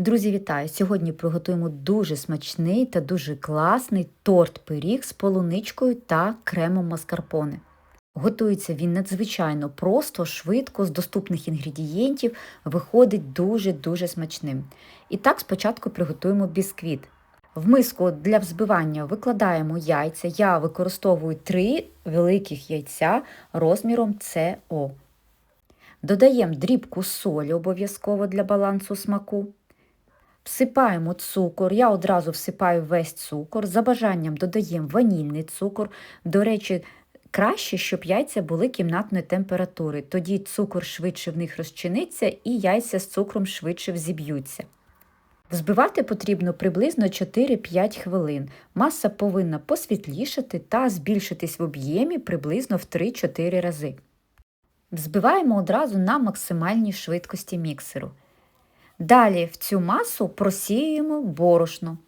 Друзі, вітаю! Сьогодні приготуємо дуже смачний та дуже класний торт-пиріг з полуничкою та кремом маскарпоне. Готується він надзвичайно просто, швидко, з доступних інгредієнтів, виходить дуже-дуже смачним. І так спочатку приготуємо бісквіт. В миску для взбивання викладаємо яйця. Я використовую 3 великих яйця розміром СО. Додаємо дрібку солі обов'язково для балансу смаку. Всипаємо цукор, я одразу всипаю весь цукор. За бажанням додаємо ванільний цукор. До речі, краще, щоб яйця були кімнатної температури. Тоді цукор швидше в них розчиниться і яйця з цукром швидше взіб'ються. Взбивати потрібно приблизно 4-5 хвилин. Маса повинна посвітлішати та збільшитись в об'ємі приблизно в 3-4 рази. Взбиваємо одразу на максимальній швидкості міксеру. Далі в цю масу просіюємо борошно.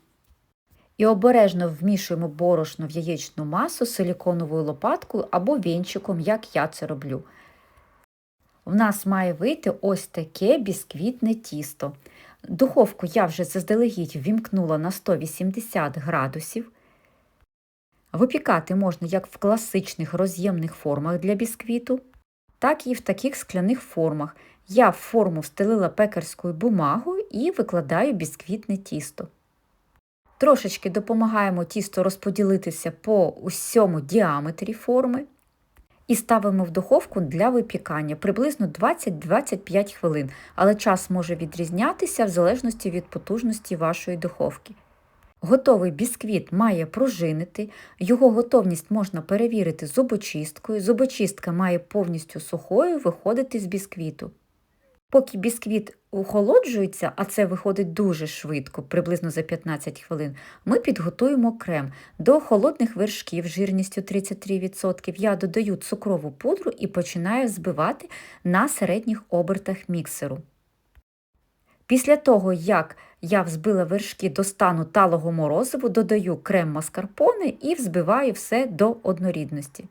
І обережно вмішуємо борошно в яєчну масу силіконовою лопаткою або вінчиком, як я це роблю. В нас має вийти ось таке бісквітне тісто. Духовку я вже заздалегідь вімкнула на 180 градусів. Випікати можна як в класичних роз'ємних формах для бісквіту, так і в таких скляних формах. Я в форму встелила пекарською бумагою і викладаю бісквітне тісто. Трошечки допомагаємо тісто розподілитися по усьому діаметрі форми і ставимо в духовку для випікання приблизно 20-25 хвилин, але час може відрізнятися в залежності від потужності вашої духовки. Готовий бісквіт має пружинити, його готовність можна перевірити зубочисткою. Зубочистка має повністю сухою виходити з бісквіту. Поки бісквіт охолоджується, а це виходить дуже швидко, приблизно за 15 хвилин, ми підготуємо крем. До холодних вершків жирністю 33% я додаю цукрову пудру і починаю збивати на середніх обертах міксеру. Після того, як я взбила вершки до стану талого морозиву, додаю крем маскарпоне і взбиваю все до однорідності.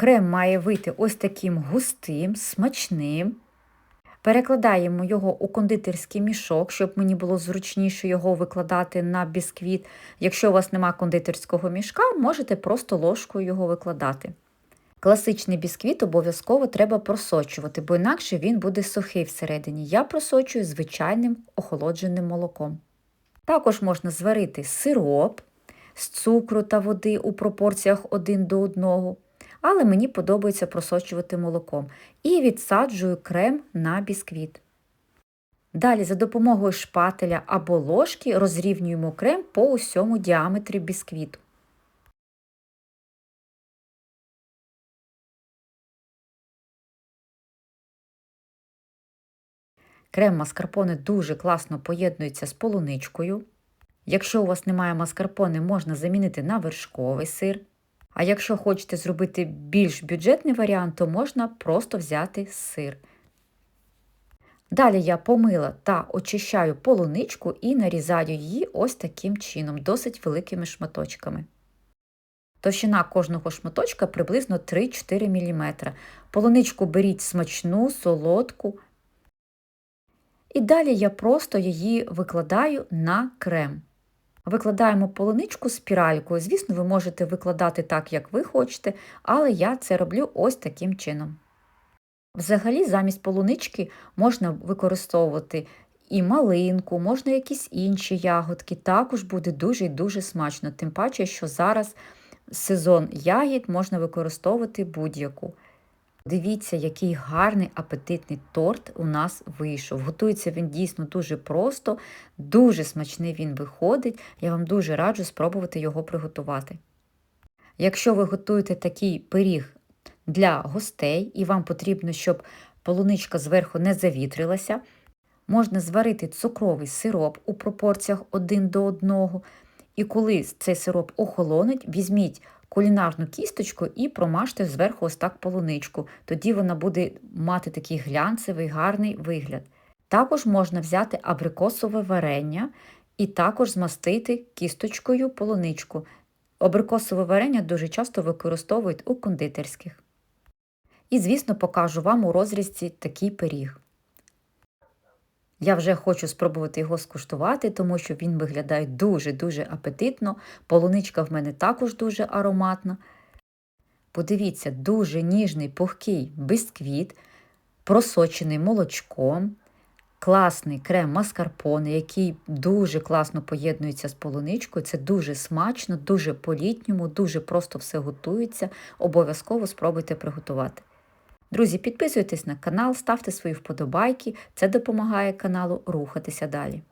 Крем має вийти ось таким густим, смачним. Перекладаємо його у кондитерський мішок, щоб мені було зручніше його викладати на бісквіт. Якщо у вас немає кондитерського мішка, можете просто ложкою його викладати. Класичний бісквіт обов'язково треба просочувати, бо інакше він буде сухий всередині. Я просочую звичайним охолодженим молоком. Також можна зварити сироп з цукру та води у пропорціях 1 до 1 але мені подобається просочувати молоком. І відсаджую крем на бісквіт. Далі за допомогою шпателя або ложки розрівнюємо крем по усьому діаметрі бісквіту. Крем маскарпоне дуже класно поєднується з полуничкою. Якщо у вас немає маскарпоне, можна замінити на вершковий сир. А якщо хочете зробити більш бюджетний варіант, то можна просто взяти сир. Далі я помила та очищаю полуничку і нарізаю її ось таким чином, досить великими шматочками. Товщина кожного шматочка приблизно 3-4 мм. Полуничку беріть смачну, солодку. І далі я просто її викладаю на крем. Викладаємо полуничку спіралькою. Звісно, ви можете викладати так, як ви хочете, але я це роблю ось таким чином. Взагалі, замість полунички можна використовувати і малинку, можна якісь інші ягодки, також буде дуже і дуже смачно, тим паче, що зараз сезон ягід можна використовувати будь-яку. Дивіться, який гарний апетитний торт у нас вийшов. Готується він дійсно дуже просто, дуже смачний він виходить. Я вам дуже раджу спробувати його приготувати. Якщо ви готуєте такий пиріг для гостей, і вам потрібно, щоб полуничка зверху не завітрилася, можна зварити цукровий сироп у пропорціях 1 до 1. І коли цей сироп охолонить, візьміть кулінарну кісточку і промажте зверху ось так полуничку. Тоді вона буде мати такий глянцевий, гарний вигляд. Також можна взяти абрикосове варення і також змастити кісточкою полуничку. Абрикосове варення дуже часто використовують у кондитерських. І, звісно, покажу вам у розрізці такий пиріг. Я вже хочу спробувати його скуштувати, тому що він виглядає дуже-дуже апетитно. Полуничка в мене також дуже ароматна. Подивіться, дуже ніжний пухкий бисквіт, просочений молочком, класний крем маскарпоне, який дуже класно поєднується з полуничкою. Це дуже смачно, дуже по-літньому, дуже просто все готується. Обов'язково спробуйте приготувати. Друзі, підписуйтесь на канал, ставте свої вподобайки, це допомагає каналу рухатися далі.